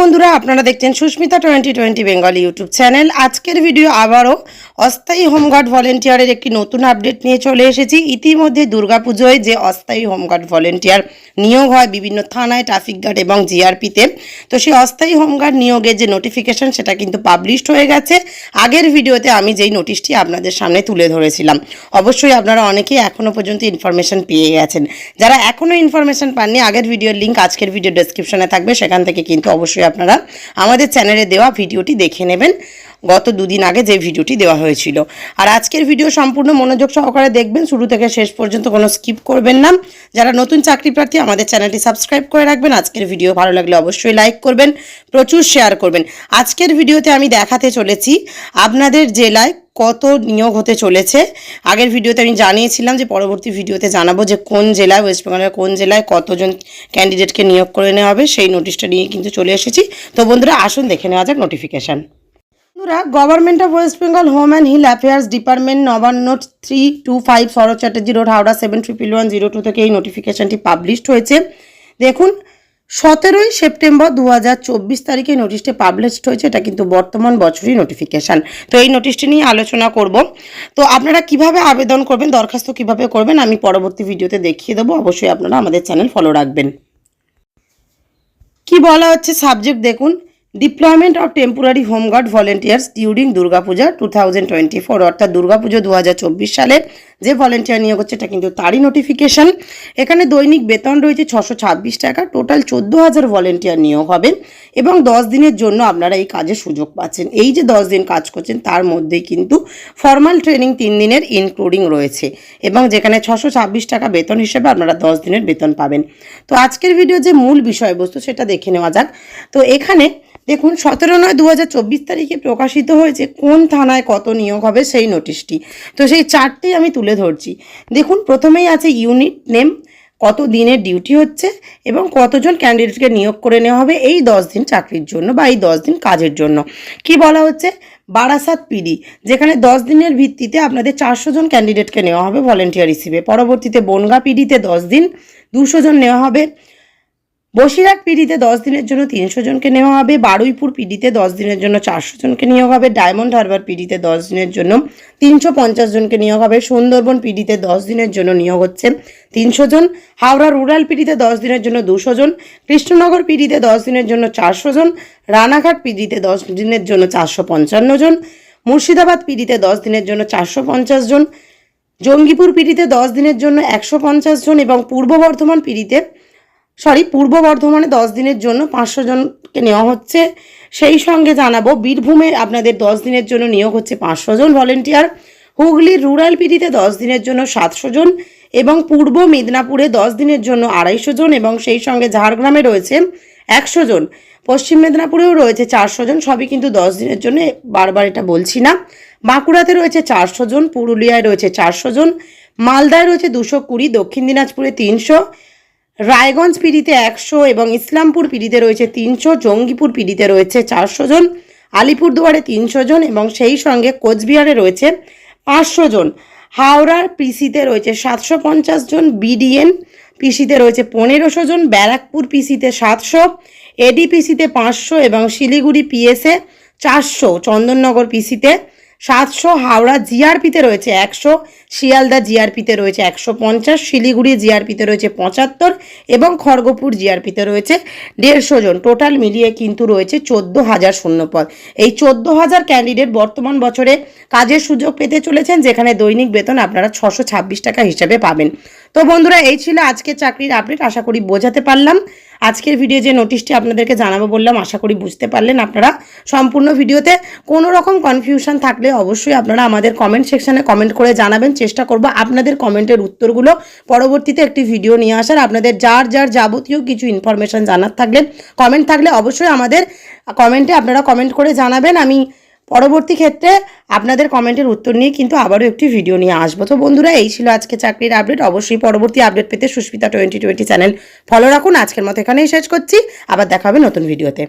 বন্ধুরা, আপনারা দেখছেন Susmita twenty twenty Bengali YouTube channel. আজকের ভিডিও আবারও অস্থায়ী হোমগার্ড ভলেন্টিয়ারের একটি নতুন আপডেট নিয়ে চলে এসেছি। ইতিমধ্যে দুর্গাপুজোয় যে অস্থায়ী হোমগার্ড ভলেন্টিয়ার নিয়োগ হয় বিভিন্ন থানায়, ট্রাফিক গার্ড এবং জিআরপিতে, তো সেই অস্থায়ী হোমগার্ড নিয়োগের যে নোটিফিকেশন সেটা কিন্তু পাবলিশড হয়ে গেছে। আগের ভিডিওতে আমি যেই নোটিশটি আপনাদের সামনে তুলে ধরেছিলাম, অবশ্যই আপনারা অনেকেই এখনও পর্যন্ত ইনফরমেশন পেয়ে গেছেন। যারা এখনও ইনফরমেশন পাননি, আগের ভিডিওর লিঙ্ক আজকের ভিডিও ডেসক্রিপশনে থাকবে, সেখান থেকে কিন্তু অবশ্যই আপনারা আমাদের চ্যানেলে দেওয়া ভিডিওটি দেখে নেবেন। গত দুদিন আগে যে ভিডিওটি দেওয়া হয়েছিল। আর আজকের ভিডিও সম্পূর্ণ মনোযোগ সহকারে দেখবেন। শুরু থেকে শেষ পর্যন্ত কোনো স্কিপ করবেন না। যারা নতুন চাকরি প্রার্থী, আমাদের চ্যানেলটি সাবস্ক্রাইব করে রাখবেন। আজকের ভিডিও ভালো লাগলে অবশ্যই লাইক করবেন, প্রচুর শেয়ার করবেন। আজকের ভিডিওতে আমি দেখাতে চলেছি আপনাদের জেলায় কত নিয়োগ হতে চলেছে। আগের ভিডিওতে আমি জানিয়েছিলাম যে পরবর্তী ভিডিওতে জানাব যে কোন জেলায় ওয়েস্ট বেঙ্গলের কোন জেলায় কতজন ক্যান্ডিডেটকে নিয়োগ করে নেওয়া হবে, সেই নোটিশটা নিয়ে কিন্তু চলে এসেছি। তো বন্ধুরা, আসুন দেখে নেওয়া যাক নোটিফিকেশান বন্ধুরা government of West Bengal home and hill affairs department Nabanna three two five Sarat Chatterjee road, Howrah seven triple one zero two থেকে এই নোটিফিকেশানটি পাবলিশড হয়েছে। দেখুন, সতেরোই সেপ্টেম্বর দু হাজার চব্বিশ তারিখে নোটিশটি পাবলিশড হয়েছে, এটা কিন্তু বর্তমান বছরই নোটিফিকেশান তো এই নোটিশটি নিয়ে আলোচনা করব। তো আপনারা কীভাবে আবেদন করবেন, দরখাস্ত কীভাবে করবেন, আমি পরবর্তী ভিডিওতে দেখিয়ে দেবো। অবশ্যই আপনারা আমাদের চ্যানেল ফলো রাখবেন। কি বলা হচ্ছে সাবজেক্ট দেখুন deployment of temporary home guard volunteers during Durga Puja two thousand twenty four অর্থাৎ দুর্গাপুজো দু হাজার চব্বিশ সালে যে ভলেন্টিয়ার নিয়োগ হচ্ছে, এটা কিন্তু তারই নোটিফিকেশন এখানে দৈনিক বেতন রয়েছে ছশো ছাব্বিশ টাকা টোটাল চোদ্দ হাজার ভলেন্টিয়ার নিয়োগ হবে এবং দশ দিনের জন্য আপনারা এই কাজের সুযোগ পাচ্ছেন। এই যে দশ দিন কাজ করছেন, তার মধ্যেই কিন্তু ফর্মাল ট্রেনিং তিন দিনের ইনক্লুডিং রয়েছে এবং যেখানে ছশো ছাব্বিশ টাকা বেতন হিসেবে আপনারা দশ দিনের বেতন পাবেন। তো আজকের ভিডিও যে মূল বিষয়বস্তু, সেটা দেখে নেওয়া যাক। তো এখানে দেখুন, সতেরো নয় দু তারিখে প্রকাশিত হয়েছে কোন থানায় কত নিয়োগ হবে সেই নোটিশটি। তো সেই চারটি আমি তুলে ধরছি। দেখুন, প্রথমেই আছে ইউনিট নেম, কত দিনের ডিউটি হচ্ছে এবং কতজন ক্যান্ডিডেটকে নিয়োগ করে নেওয়া হবে এই দশ দিন চাকরির জন্য বা এই দশ দিন কাজের জন্য। কি বলা হচ্ছে? বারাসাত পিডি, যেখানে দশ দিনের ভিত্তিতে আপনাদের চারশো জন ক্যান্ডিডেটকে নেওয়া হবে ভলেন্টিয়ার হিসেবে। পরবর্তীতে বনগা পিডিতে দশ দিন, দুশো জন নেওয়া হবে। বসিরহাট পিডিতে দশ দিনের জন্য তিনশো জনকে নেওয়া হবে। বারুইপুর পিডিতে দশ দিনের জন্য চারশো জনকে নিয়োগ হবে। ডায়মন্ড হারবার পিডিতে দশ দিনের জন্য তিনশো পঞ্চাশ জনকে নিয়োগ হবে। সুন্দরবন পিডিতে দশ দিনের জন্য নিয়োগ হচ্ছে তিনশো জন। হাওড়া রুরাল পিডিতে দশ দিনের জন্য দুশো জন। কৃষ্ণনগর পিডিতে দশ দিনের জন্য চারশো জন। রানাঘাট পিডিতে দশ দিনের জন্য চারশো পঞ্চান্ন জন। মুর্শিদাবাদ পিডিতে দশ দিনের জন্য চারশো পঞ্চাশ জন। জঙ্গিপুর পিডিতে দশ দিনের জন্য একশো পঞ্চাশ জন এবং পূর্ব বর্ধমান পিডিতে সরি, পূর্ব বর্ধমানে দশ দিনের জন্য পাঁচশো জনকে নেওয়া হচ্ছে। সেই সঙ্গে জানাব, বীরভূমে আপনাদের দশ দিনের জন্য নিয়োগ হচ্ছে পাঁচশো জন ভলেন্টিয়ার। হুগলির রুরাল পিডিতে দশ দিনের জন্য সাতশো জন এবং পূর্ব মেদিনীপুরে দশ দিনের জন্য আড়াইশো জন এবং সেই সঙ্গে ঝাড়গ্রামে রয়েছে একশো জন। পশ্চিম মেদিনীপুরেও রয়েছে চারশো জন, সবই কিন্তু দশ দিনের জন্য বারবার এটা বলছি না। বাঁকুড়াতে রয়েছে চারশো জন, পুরুলিয়ায় রয়েছে চারশো জন, মালদায় রয়েছে দুশো কুড়ি, দক্ষিণ দিনাজপুরে তিনশো রায়গঞ্জ পিড়িতে একশো এবং ইসলামপুর পিড়িতে রয়েছে তিনশো, জঙ্গিপুর পিড়িতে রয়েছে চারশো জন, আলিপুরদুয়ারে তিনশো জন এবং সেই সঙ্গে কোচবিহারে রয়েছে পাঁচশো জন। হাওড়ার পিসিতে রয়েছে সাতশো পঞ্চাশ জন, বিডিএন পিসিতে রয়েছে পনেরোশো জন, ব্যারাকপুর পিসিতে সাতশো এডিপিসিতে পাঁচশো এবং শিলিগুড়ি পিএসএ চারশো, চন্দননগর পিসিতে সাতশো হাওড়া জিআরপিতে রয়েছে একশো, শিয়ালদা জিআরপিতে রয়েছে একশো পঞ্চাশ, শিলিগুড়ি জিআরপিতে রয়েছে পঁচাত্তর এবং খড়গপুর জিআরপিতে রয়েছে দেড়শো জন। টোটাল মিলিয়ে কিন্তু রয়েছে চোদ্দ হাজার শূন্যপদ। এই চোদ্দ হাজার ক্যান্ডিডেট বর্তমান বছরে কাজের সুযোগ পেতে চলেছেন, যেখানে দৈনিক বেতন আপনারা ছশো ছাব্বিশ টাকা হিসাবে পাবেন। তো বন্ধুরা, এই ছিল আজকে চাকরির আপডেট আশা করি বোঝাতে পারলাম। আজকের ভিডিও যে নোটিশটি আপনাদেরকে জানাব বললাম, আশা করি বুঝতে পারলেন আপনারা। সম্পূর্ণ ভিডিওতে কোনো রকম কনফিউশন থাকলে অবশ্যই আপনারা আমাদের কমেন্ট সেকশানে কমেন্ট করে জানাবেন। চেষ্টা করব আপনাদের কমেন্টের উত্তরগুলো পরবর্তীতে একটি ভিডিও নিয়ে আসার। আপনাদের যার যার যাবতীয় কিছু ইনফরমেশন জানার থাকলে কমেন্ট থাকলে অবশ্যই আমাদের কমেন্টে আপনারা কমেন্ট করে জানাবেন। আমি পরবর্তী ক্ষেত্রে আপনাদের কমেন্টের উত্তর নিয়ে কিন্তু আবারও একটি ভিডিও নিয়ে আসব। তো বন্ধুরা, এই ছিল আজকে চাকরির আপডেট অবশ্যই পরবর্তী আপডেট পেতে Susmita twenty twenty channel follow রাখুন। আজকের মতো এখানেই শেষ করছি। আবার দেখা হবে নতুন ভিডিওতে